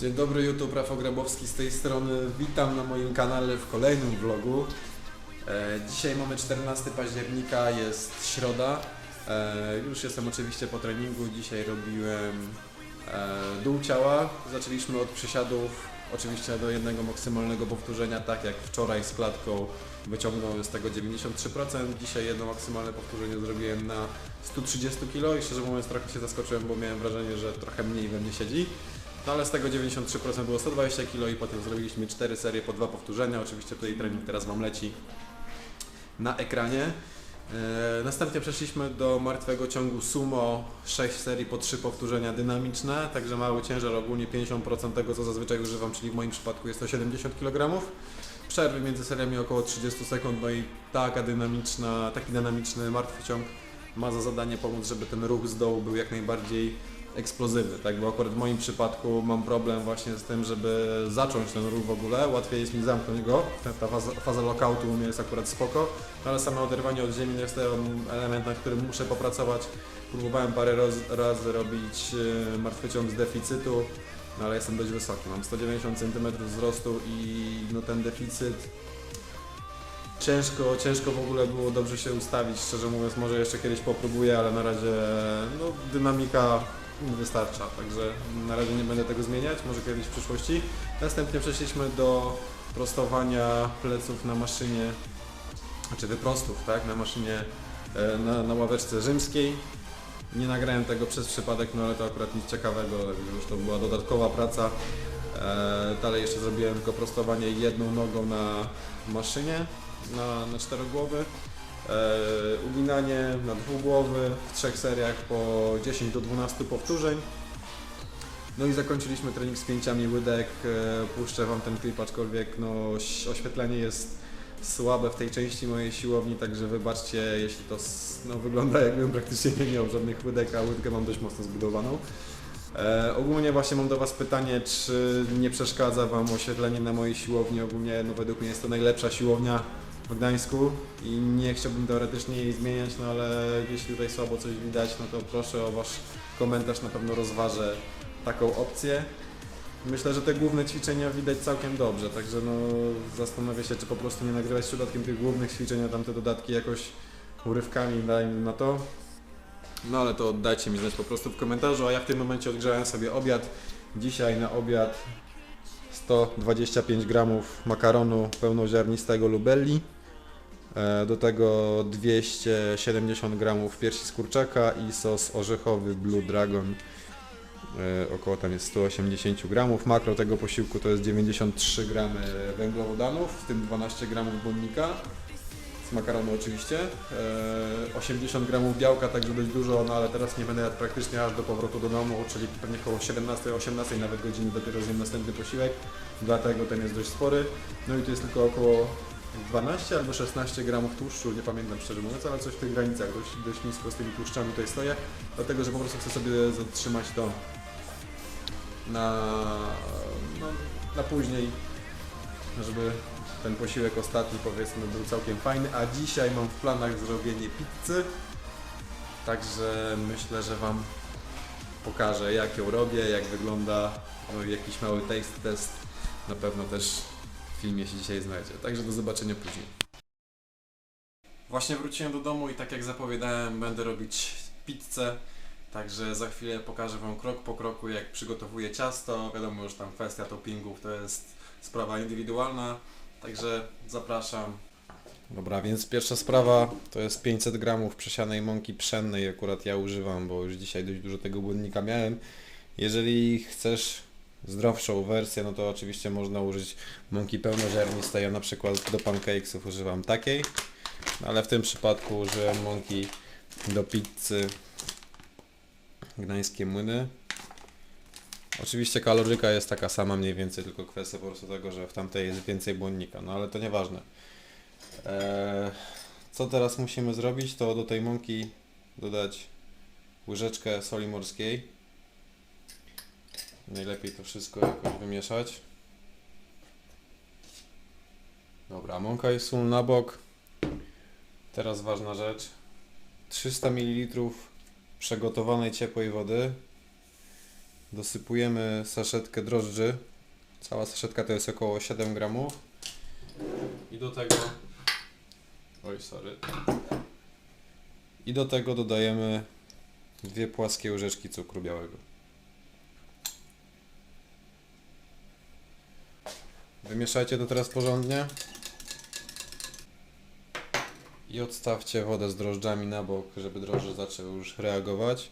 Dzień dobry YouTube, Rafał Grabowski z tej strony. Witam na moim kanale w kolejnym vlogu. E, dzisiaj mamy 14 października, jest środa. E, już jestem oczywiście po treningu. Dzisiaj robiłem e, dół ciała. Zaczęliśmy od przysiadów, oczywiście do jednego maksymalnego powtórzenia, tak jak wczoraj z klatką wyciągnąłem z tego 93%. Dzisiaj jedno maksymalne powtórzenie zrobiłem na 130 kg i szczerze mówiąc trochę się zaskoczyłem, bo miałem wrażenie, że trochę mniej we mnie siedzi. No ale z tego 93% było 120 kg i potem zrobiliśmy 4 serie po dwa powtórzenia. Oczywiście tutaj trening teraz Wam leci na ekranie. E, następnie przeszliśmy do martwego ciągu sumo, 6 serii po 3 powtórzenia dynamiczne, także mały ciężar, ogólnie 50% tego co zazwyczaj używam, czyli w moim przypadku jest to 70 kg. Przerwy między seriami około 30 sekund, no i taka dynamiczna, taki dynamiczny martwy ciąg ma za zadanie pomóc, żeby ten ruch z dołu był jak najbardziej eksplozywny, tak? Bo akurat w moim przypadku mam problem właśnie z tym, żeby zacząć ten ruch w ogóle. Łatwiej jest mi zamknąć go. Ta- Ta faza, faza lockoutu u mnie jest akurat spoko, no ale same oderwanie od ziemi to jest ten element, na którym muszę popracować. Próbowałem parę roz, razy robić e, martwy ciąg z deficytu, no ale jestem dość wysoki. Mam 190 cm wzrostu i no ten deficyt ciężko, ciężko w ogóle było dobrze się ustawić, szczerze mówiąc, może jeszcze kiedyś popróbuję, ale na razie no, dynamika mi wystarcza, także na razie nie będę tego zmieniać, może kiedyś w przyszłości. Następnie przeszliśmy do prostowania pleców na maszynie, znaczy wyprostów, tak, na maszynie e, na, na ławeczce rzymskiej. Nie nagrałem tego przez przypadek, no ale to akurat nic ciekawego, już to była dodatkowa praca. E, dalej jeszcze zrobiłem tylko prostowanie jedną nogą na maszynie, na, na czterogłowy. E, uginanie na dwugłowy w trzech seriach po 10 do 12 powtórzeń. No i zakończyliśmy trening z pięciami łydek. E, puszczę Wam ten klip, aczkolwiek no, oświetlenie jest słabe w tej części mojej siłowni, także wybaczcie, jeśli to no, wygląda jakbym praktycznie nie miał żadnych łydek, a łydkę mam dość mocno zbudowaną. E, ogólnie właśnie mam do Was pytanie, czy nie przeszkadza Wam oświetlenie na mojej siłowni? Ogólnie no, według mnie jest to najlepsza siłownia w Gdańsku i nie chciałbym teoretycznie jej zmieniać, no ale jeśli tutaj słabo coś widać, no to proszę o Wasz komentarz, na pewno rozważę taką opcję. Myślę, że te główne ćwiczenia widać całkiem dobrze, także no zastanowię się, czy po prostu nie nagrywać przypadkiem tych głównych ćwiczeń, a tamte dodatki jakoś urywkami dajmy na to. No ale to dajcie mi znać po prostu w komentarzu, a ja w tym momencie odgrzałem sobie obiad. Dzisiaj na obiad 125 gramów makaronu pełnoziarnistego Lubelli. E, Do tego 270 gramów piersi z kurczaka i sos orzechowy Blue Dragon. E, Około tam jest 180 gramów. Makro tego posiłku to jest 93 gramy węglowodanów, w tym 12 gramów błonnika z makaronu oczywiście. E, 80 gramów białka, także dość dużo, no ale teraz nie będę jadł praktycznie aż do powrotu do domu, czyli pewnie około 17-18 nawet godziny dopiero zjem następny posiłek, dlatego ten jest dość spory. No i tu jest tylko około 12 albo 16 gramów tłuszczu, nie pamiętam szczerze mówiąc, ale coś w tych granicach, dość, dość nisko z tymi tłuszczami tutaj stoję, dlatego że po prostu chcę sobie zatrzymać to na, no, na później, żeby ten posiłek ostatni powiedzmy był całkiem fajny, a dzisiaj mam w planach zrobienie pizzy, także myślę, że Wam pokażę jak ją robię, jak wygląda, no jakiś mały taste test na pewno też filmie się dzisiaj znajdzie, także do zobaczenia później. Właśnie wróciłem do domu i tak jak zapowiadałem będę robić pizzę, także za chwilę pokażę Wam krok po kroku jak przygotowuję ciasto, wiadomo już tam kwestia toppingów to jest sprawa indywidualna, Także zapraszam. Dobra, więc pierwsza sprawa to jest 500 gramów przesianej mąki pszennej, akurat ja używam, bo już dzisiaj dość dużo tego błonnika miałem. Jeżeli chcesz zdrowszą wersję, no to oczywiście można użyć mąki pełnoziarnistej, ja na przykład do pancakesów używam takiej, ale w tym przypadku użyłem mąki do pizzy Gdańskie Młyny. Oczywiście kaloryka jest taka sama mniej więcej, tylko kwestia po prostu tego, że w tamtej jest więcej błonnika, no ale to nieważne. Eee, co teraz musimy zrobić, to do tej mąki dodać łyżeczkę soli morskiej. Najlepiej to wszystko jakoś wymieszać. Dobra, mąka jest sól na bok. Teraz ważna rzecz. 300 ml przegotowanej ciepłej wody dosypujemy saszetkę drożdży. Cała saszetka to jest około 7 gramów. I do tego... Oj, sorry. I do tego dodajemy dwie płaskie łyżeczki cukru białego. Wymieszajcie to teraz porządnie. I odstawcie wodę z drożdżami na bok, żeby drożdże zaczęły już reagować.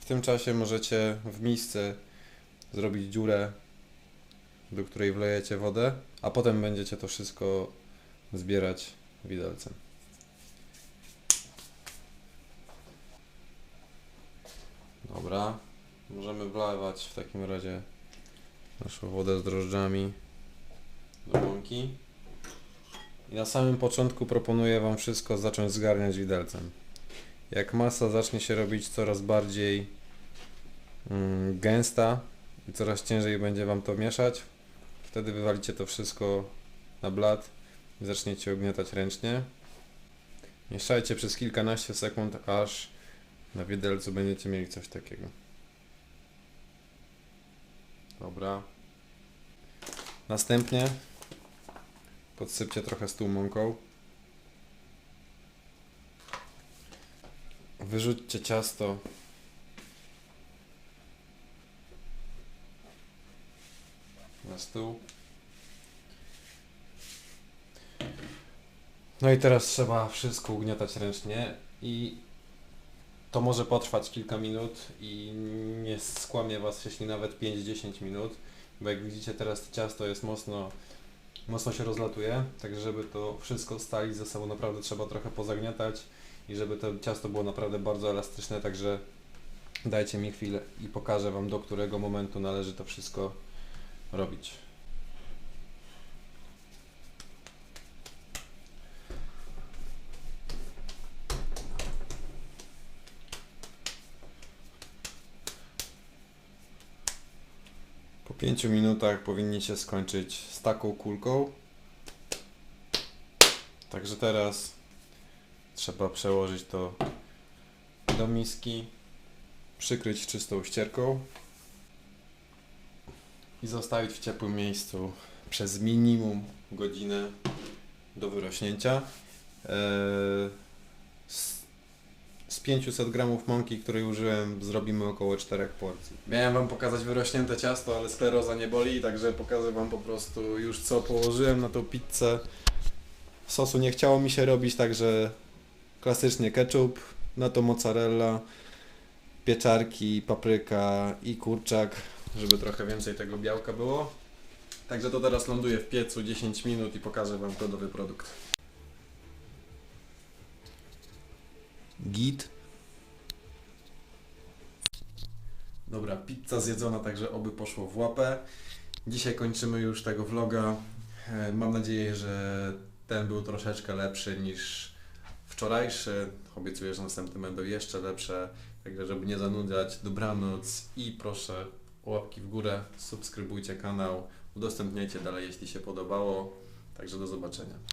W tym czasie możecie w misce zrobić dziurę, do której wlejecie wodę, a potem będziecie to wszystko zbierać widelcem. Dobra, możemy wlewać w takim razie naszą wodę z drożdżami do mąki. I na samym początku proponuję Wam wszystko zacząć zgarniać widelcem. Jak masa zacznie się robić coraz bardziej mm, gęsta i coraz ciężej będzie Wam to mieszać, wtedy wywalicie to wszystko na blat i zaczniecie ugniatać ręcznie. Mieszajcie przez kilkanaście sekund, aż na widelcu będziecie mieli coś takiego. Dobra. Następnie podsypcie trochę stół mąką. Wyrzućcie ciasto na stół. No i teraz trzeba wszystko ugniatać ręcznie i to może potrwać kilka minut i nie skłamie Was, jeśli nawet 5-10 minut, bo jak widzicie teraz to ciasto jest mocno, mocno się rozlatuje, także żeby to wszystko stalić ze sobą naprawdę trzeba trochę pozagniatać i żeby to ciasto było naprawdę bardzo elastyczne, także dajcie mi chwilę i pokażę Wam do którego momentu należy to wszystko robić. 5 minutach powinniście skończyć z taką kulką. Także teraz trzeba przełożyć to do miski, przykryć czystą ścierką i zostawić w ciepłym miejscu przez minimum godzinę do wyrośnięcia. Eee, 500 gramów mąki, której użyłem, zrobimy około 4 porcji. Miałem Wam pokazać wyrośnięte ciasto, ale skleroza nie boli, także pokażę Wam po prostu już co położyłem na tą pizzę. Sosu nie chciało mi się robić, także klasycznie ketchup, na to mozzarella, pieczarki, papryka i kurczak, żeby trochę więcej tego białka było. Także to teraz ląduje w piecu 10 minut i pokażę Wam gotowy produkt. Git. Dobra, pizza zjedzona, także oby poszło w łapę. Dzisiaj kończymy już tego vloga. E, Mam nadzieję, że ten był troszeczkę lepszy niż wczorajszy. Obiecuję, że następne będą jeszcze lepsze. Także żeby nie zanudzać, dobranoc i proszę łapki w górę, subskrybujcie kanał, udostępniajcie dalej, jeśli się podobało. Także do zobaczenia.